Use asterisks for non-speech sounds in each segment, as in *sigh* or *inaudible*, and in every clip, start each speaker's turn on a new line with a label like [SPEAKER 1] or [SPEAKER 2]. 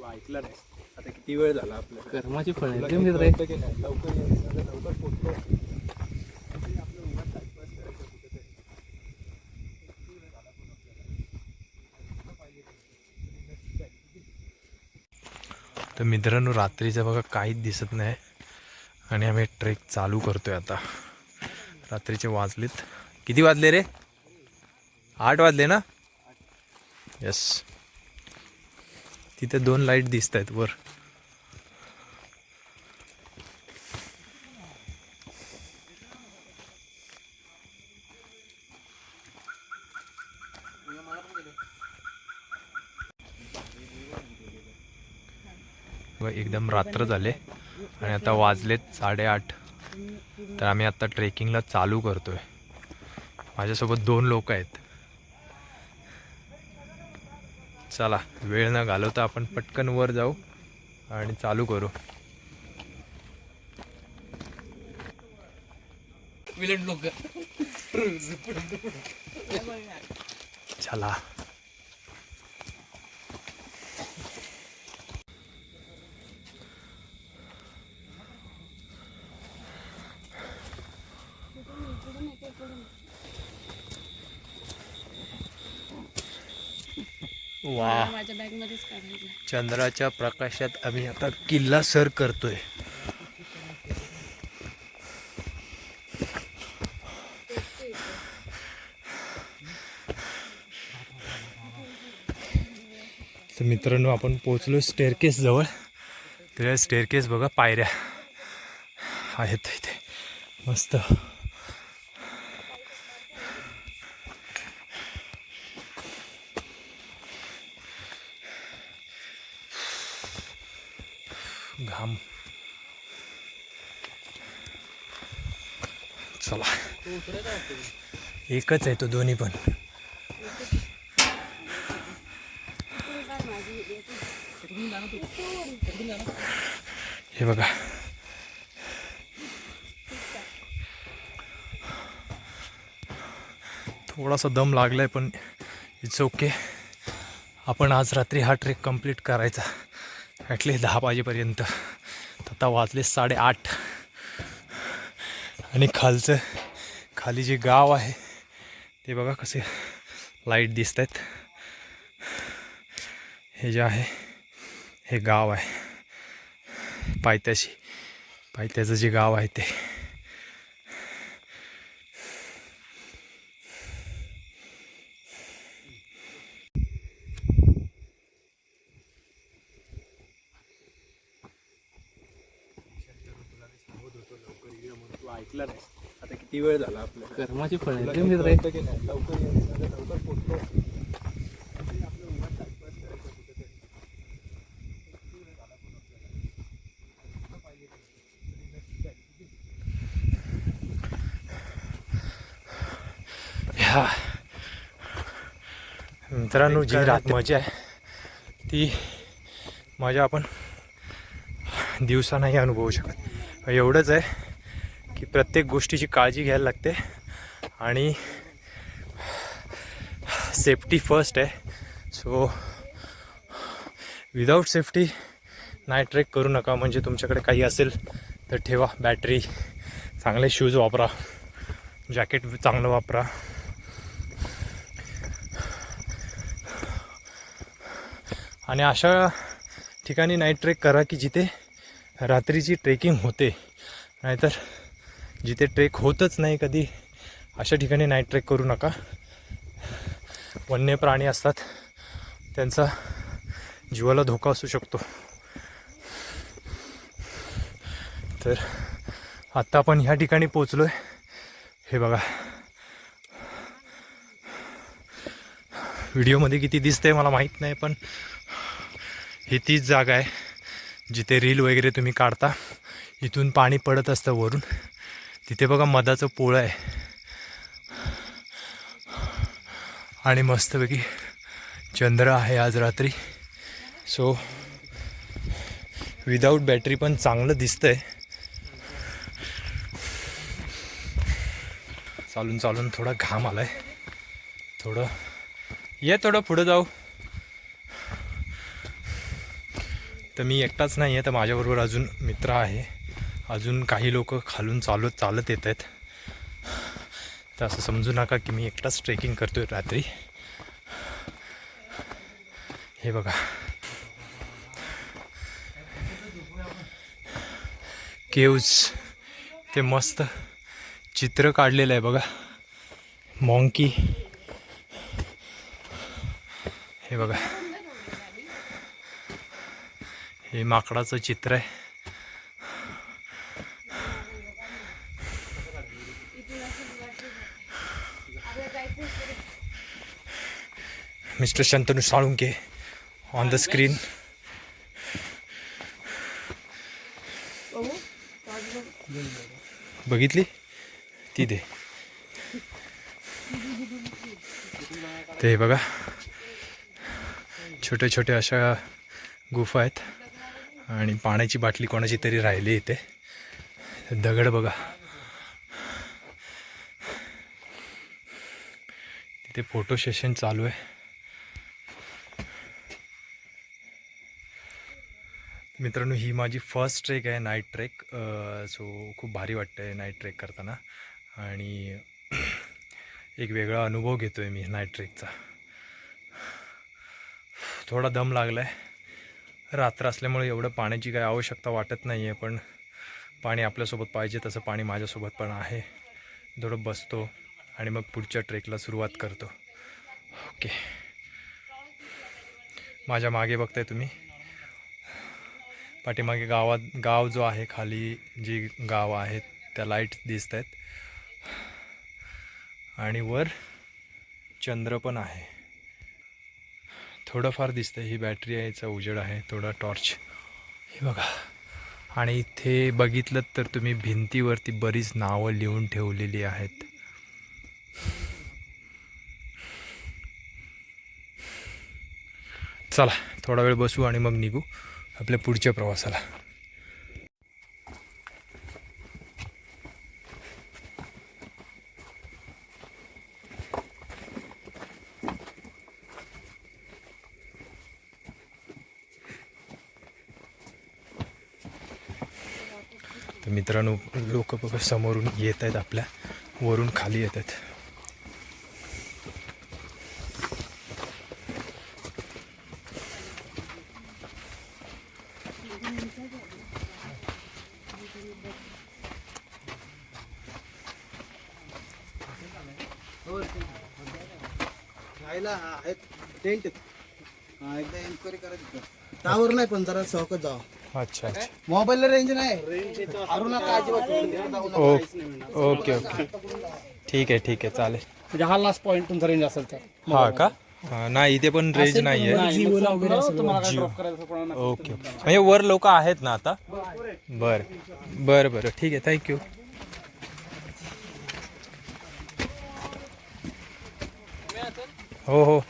[SPEAKER 1] तू ऐकला नाही आता किती वेळ झाला आपल्याला
[SPEAKER 2] कर्माची फळ
[SPEAKER 1] तुला
[SPEAKER 2] आहे
[SPEAKER 1] काही
[SPEAKER 2] मित्र
[SPEAKER 1] कळतं की नाही? लवकर लवकर पोहोचलो. तरी आपलं उगाच टाइमपास करायचं कुठेतरी. किती वेळ झाला पण आपल्याला. आता पाहिजे तरी next time.
[SPEAKER 3] तर मित्रांनो रात्रीचं बघा काहीच दिसत नाही आणि आम्ही ट्रेक चालू करतोय आता रात्रीचे वाजलेत किती वाजले रे आठ वाजले ना यस तिथे दोन लाइट दिसत आहेत वर. एकदम रात्र झाले आणि आता वाजलेत साडेआठ. तर आम्ही आता ट्रेकिंगला चालू करतोय. माझ्यासोबत दोन लोक आहेत. चला वेळ न घालवता आपण पटकन वर जाऊ आणि चालू करू. चला. वा.
[SPEAKER 4] माझ्या काढायचं
[SPEAKER 3] चंद्राच्या प्रकाशात आम्ही आता किल्ला सर करतोय. तर मित्रांनो आपण पोचलो स्टेअरकेस जवळ. तर स्टेअरकेस बघा पायऱ्या आहेत इथे. मस्त. घाम. चला. एकच आहे तो दोन्ही पण. हे बघा. थोडासा दम लागलाय पण इट्स ओके आपण आज रात्री हा ट्रेक कंप्लीट करायचा. ॲटलीस्ट दहा वाजेपर्यंत. आता वाजले साडेआठ. आणि खालचं खाली जे गाव आहे ते बघा कसे लाइट दिसत आहेत हे जे आहे हे गाव आहे. पायथ्याशी पायथ्याचं जे गाव आहे ते.
[SPEAKER 1] ऐकला नाही आता किती वेळ झाला आपल्याला
[SPEAKER 2] कर्माची फळ?
[SPEAKER 1] लवकर लवकर पोहोचलो.
[SPEAKER 3] ह्या मित्रांनो जी रात मजा आहे ती मजा आपण दिवसा नाही अनुभवू शकत एवढंच आहे की प्रत्येक गोष्टीची काळजी घ्यायला लागते. आणि सेफ्टी फर्स्ट आहे. सो विदाऊट सेफ्टी नाही ट्रेक करू नका. म्हणजे तुमच्याकडे काही असेल तर ठेवा. बॅटरी चांगले शूज वापरा. जॅकेट चांगलं वापरा. आणि अशा ठिकाणी नाईट ट्रेक करा की जिथे रात्रीची ट्रेकिंग होते. नाहीतर जिथे ट्रेक होतच नाही कधी अशा ठिकाणी नाईट ट्रेक करू नका. वन्य प्राणी असतात त्यांचा जीवाला धोका असू शकतो. तर आत्ता आपण ह्या ठिकाणी पोचलो आहे हे बघा. व्हिडिओमध्ये किती दिसते मला माहीत नाही पण ही तीच जागा आहे जिथे रील वगैरे तुम्ही काढता. इथून पाणी पडत असतं वरून. तिथे बघा मधाचं पोळं आहे. आणि मस्तपैकी चंद्र आहे आज रात्री. सो विदाऊट बॅटरी पण चांगलं दिसतंय. चालून चालून थोडा घाम आलाय. थोडं ये थोडं पुढं जाऊ. तर मी एकटाच नाही आहे तर माझ्याबरोबर अजून मित्र आहे. अजून काही लोक खालून चालत चालत येत आहेत. तर असं समजू नका की मी एकटाच ट्रेकिंग करतोय रात्री. हे बघा. केव्ज. ते मस्त चित्र काढलेलं आहे बघा. मॉन्की हे बघा. हे माकडाचं चित्र आहे. Mister Shantanu Salunke on the screen बघितली? ती दे. ते बघा. छोटे छोटे अशा गुफा आहेत. आणि पाण्याची बाटली कोणाची तरी राहिली इथे. दगड बघा. तिथे फोटो सेशन चालू आहे. मित्रांनो ही माझी फर्स्ट ट्रेक आहे नाईट ट्रेक सो खूप भारी वाटतं आहे नाईट ट्रेक करताना. आणि *clears throat* एक वेगळा अनुभव घेतो आहे मी नाईट ट्रेकचा थोडा दम लागला आहे रात्र असल्यामुळे एवढं पाण्याची काही आवश्यकता वाटत नाही आहे पण पाणी आपल्यासोबत पाहिजे तसं पाणी माझ्यासोबत पण आहे. थोडं बसतो आणि मग पुढच्या ट्रेकला सुरुवात करतो. ओके माझ्या मागे बघताय तुम्ही. पाठीमागे गावात गाव जो आहे खाली जी गाव आहेत त्या लाइट दिसत आहेत आणि वर चंद्र पण आहे. थोडंफार दिसतंय ही बॅटरी आहे याचा उजेड आहे थोडा टॉर्च हे बघा. आणि इथे बघितलं तर तुम्ही भिंतीवरती बरीच नावं लिहून ठेवलेली आहेत. चला थोडा वेळ बसू आणि मग निघू. आपल्या पुढच्या प्रवासाला. तर मित्रांनो लोक बघा समोरून येत आहेत आपल्या वरून खाली येत आहेत.
[SPEAKER 1] टेंट हा एकदा एन्क्वायरी करायची त्यावर नाही पण जरा चौकत जावा.
[SPEAKER 3] अच्छा अच्छा.
[SPEAKER 1] मोबाईलला रेंज नाही. अरुणा काय अजिबात तिकडे जाऊ नका,
[SPEAKER 3] ओ-
[SPEAKER 1] काहीच नाही मिळणार.
[SPEAKER 3] Okay okay. ठीक आहे ठीक आहे चालेल.
[SPEAKER 2] म्हणजे हा लास्ट पॉईंट तुमचा रेंज असेल तर.
[SPEAKER 3] हा का? हा, नाही इथे पण रेंज नाही आहे
[SPEAKER 2] तुम्हाला काय
[SPEAKER 3] ओके ओके. म्हणजे वर लोक आहेत ना आता? बरं बरं बरं. ठीक आहे थँक्यू हो हो.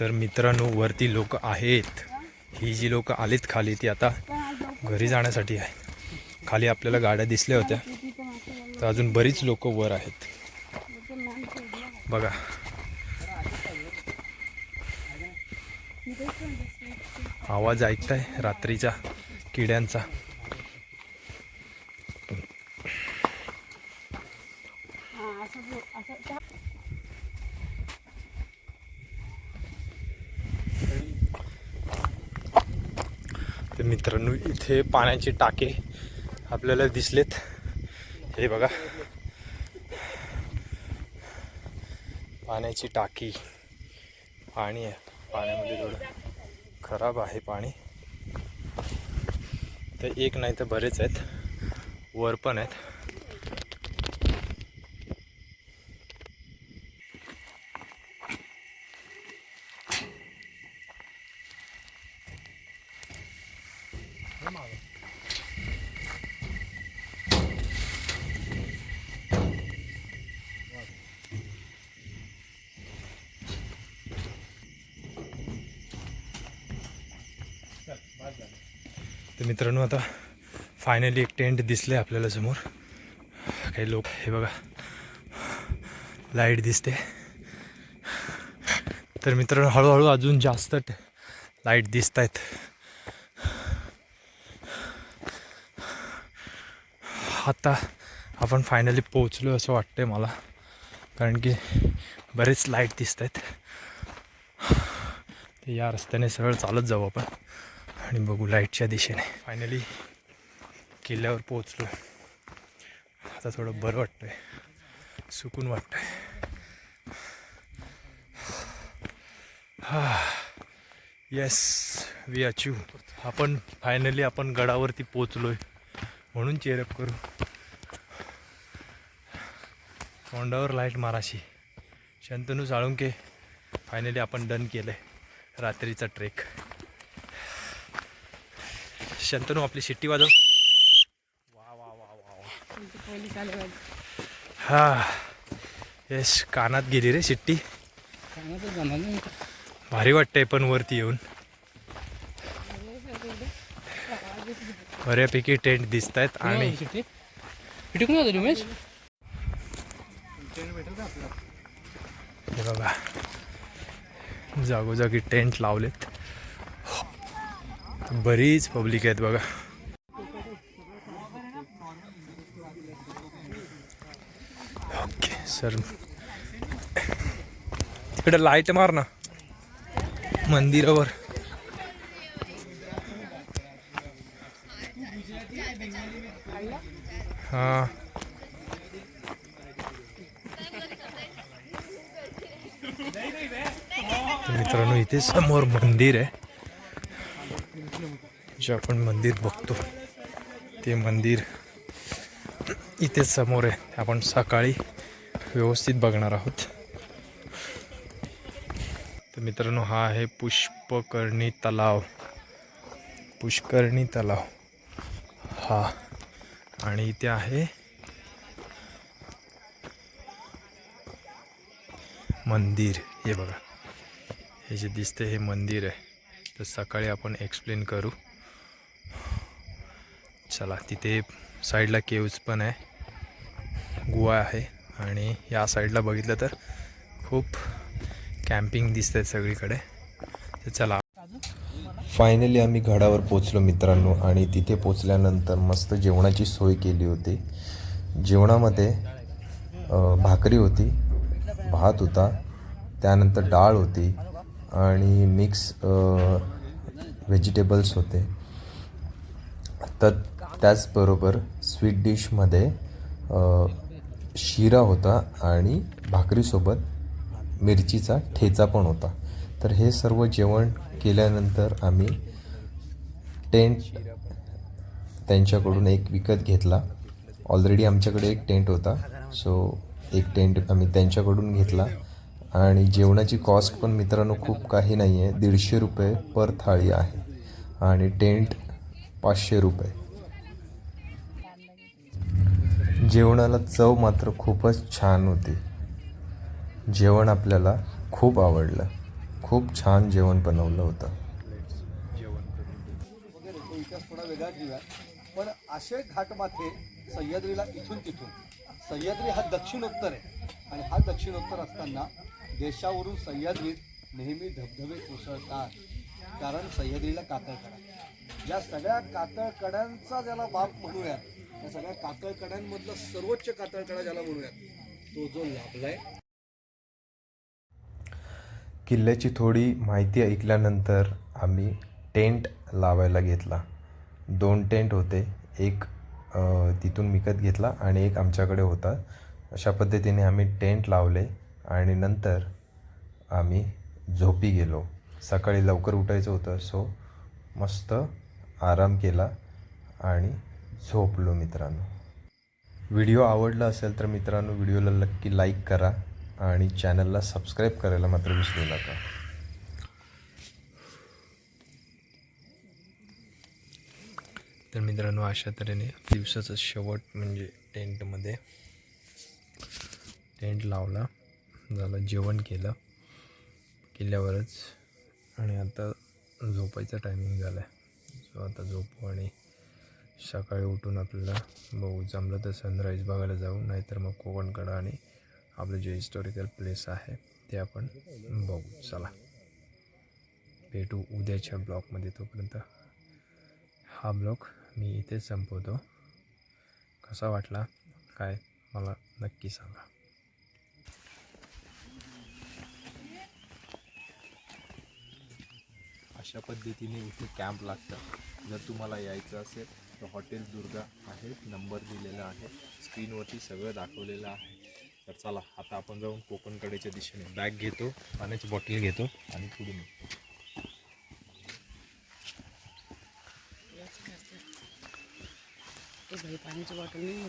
[SPEAKER 3] तर मित्रांनो वरती लोक आहेत. ही जी लोक आलीत खाली ती आता घरी जाण्यासाठी आहे. खाली आपल्याला गाड्या दिसल्या होत्या. तर अजून बरीच लोक वर आहेत. बघा. आवाज ऐकताय रात्रीचा किड्यांचा? मित्रांनो इथे पाण्याचे टाके आपल्याला दिसलेत. हे बघा. पाण्याची टाकी. पाणी आहे. पाण्यामध्ये थोडं खराब आहे पाणी. तर एक नाही तर बरेच आहेत. वर पण आहेत तर मित्रांनो आता फायनली एक टेंट दिसले आपल्याला समोर. काही लोक हे बघा. लाइट दिसते. तर मित्रांनो हळूहळू अजून जास्त लाइट दिसत आहेत आता आपण फायनली पोचलो असं वाटतंय मला. कारण की बरेच लाइट दिसत आहेत या रस्त्याने सरळ चालत जाऊ आपण. आणि बघू लाईटच्या दिशेने. फायनली किल्ल्यावर पोचलो आता थोडं बरं वाटतंय. सुकून वाटतंय. हा येस वी अचीव आपण फायनली आपण गडावरती पोचलोय म्हणून चेअरअप करू. तोंडावर लाइट माराशी. शंतनू साळुंके फायनली आपण डन केलंय. रात्रीचा ट्रेक शंतनू आपली शिट्टी वाजव. वा वा वा वा हा येस कानात गेली रे शिट्टी. भारी वाटतंय पण वरती येऊन. बऱ्यापैकी टेंट दिसत आहेत आणि बघा. जागोजागी टेंट लावलेत. बरीच पब्लिक आहेत बघा. Okay sir. तिकडे लाइट मार ना. मंदिरावर. हा. मित्रांनो इथे समोर मंदिर आहे. जे आपण मंदिर बघतो. ते मंदिर इथे समोर आहे. आपण सकाळी व्यवस्थित बघणार आहोत. तर मित्रांनो हा आहे पुष्पकर्णी तलाव. पुष्कर्णी तलाव. हा. आणि इथे आहे मंदिर. हे बघा. हे जे दिसते हे मंदिर आहे. तर सकाळी आपण एक्सप्लेन करू. चला तिथे साईडला केव्ज पण आहे. गुहा आहे आणि या साईडला बघितलं तर खूप कॅम्पिंग दिसत आहे सगळीकडे. तर चला.
[SPEAKER 4] फायनली आम्ही घडावर पोचलो मित्रांनो आणि तिथे पोचल्यानंतर मस्त जेवणाची सोय केली होती. जेवणामध्ये भाकरी होती भात होता त्यानंतर डाळ होती आणि मिक्स व्हेजिटेबल्स होते. तर त्याचबरोबर स्वीट डिशमध्ये शिरा होता आणि भाकरीसोबत मिरचीचा ठेचा पण होता. तर हे सर्व जेवण केल्यानंतर आम्ही टेंट त्यांच्याकडून एक विकत घेतला. ऑलरेडी आमच्याकडे एक टेंट होता. सो एक टेंट आम्ही त्यांच्याकडून घेतला. आणि जेवणाची कॉस्ट पण मित्रांनो खूप काही नाही आहे दीडशे रुपये पर थाळी आहे. आणि टेंट पाचशे रुपये. जेवणाला चव मात्र खूपच छान होती. जेवण आपल्याला खूप आवडलं. खूप छान जेवण बनवलं होतं.
[SPEAKER 1] वगैरे तो थोडा वेगळा घेऊया पण असे घाटमाथे सह्याद्रीला इथून तिथून. सह्याद्री हा दक्षिणोत्तर आहे. आणि हा दक्षिणोत्तर असताना देशावरून सह्याद्रीत नेहमी धबधबे कोसळतात कारण सह्याद्रीला कातळकडा. या सगळ्या कातळकड्यांचा ज्याला बाप म्हणूयात त्या सगळ्या कातळकड्यांमधला सर्वोच्च कातळकडा ज्याला म्हणूयात तो जो लाभलाय.
[SPEAKER 4] किल्ल्याची थोडी माहिती ऐकल्यानंतर आम्ही टेंट लावायला घेतला. दोन टेंट होते एक तिथून विकत घेतला आणि एक आमच्याकडे होता. अशा पद्धतीने आम्ही टेंट लावले आणि नंतर आम्ही झोपी गेलो. सकाळी लवकर उठायचं होतं सो मस्त आराम केला आणि झोपलो मित्रांनो. व्हिडिओ आवडला असेल तर मित्रांनो व्हिडिओला नक्की लाईक करा आणि चॅनलला सबस्क्राईब करायला मात्र विसरू नका.
[SPEAKER 3] तर मित्रांनो अशा तऱ्हेने दिवसाचं शेवट म्हणजे टेंटमध्ये टेंट लावला. झालं जेवण केलं. केल्यावरच. आणि आता झोपायचा टायमिंग झाला आहे सो आता झोपू आणि सकाळी उठून आपल्याला बघू जमलं तर सनराईज बघायला जाऊ नाहीतर मग कोकणकडं आणि आपलं जे हिस्टॉरिकल प्लेस आहे ते आपण बघू. चला भेटू उद्याच्या ब्लॉगमध्ये तोपर्यंत. हा ब्लॉग मी इथेच संपवतो. कसा वाटला? काय? मला नक्की सांगा. अशा पद्धतीने इथे कॅम्प लागतं. जर तुम्हाला यायचं असेल हॉटेल दुर्गा आहे नंबर दिलेला आहे. स्क्रीनवरती सगळं दाखवलेलं आहे. तर चला आता आपण जाऊन कोकणकडेच्या दिशेने बॅग घेतो पाण्याची बॉटल घेतो आणि पुढे निघतो
[SPEAKER 5] पाण्याची बॉटल नाही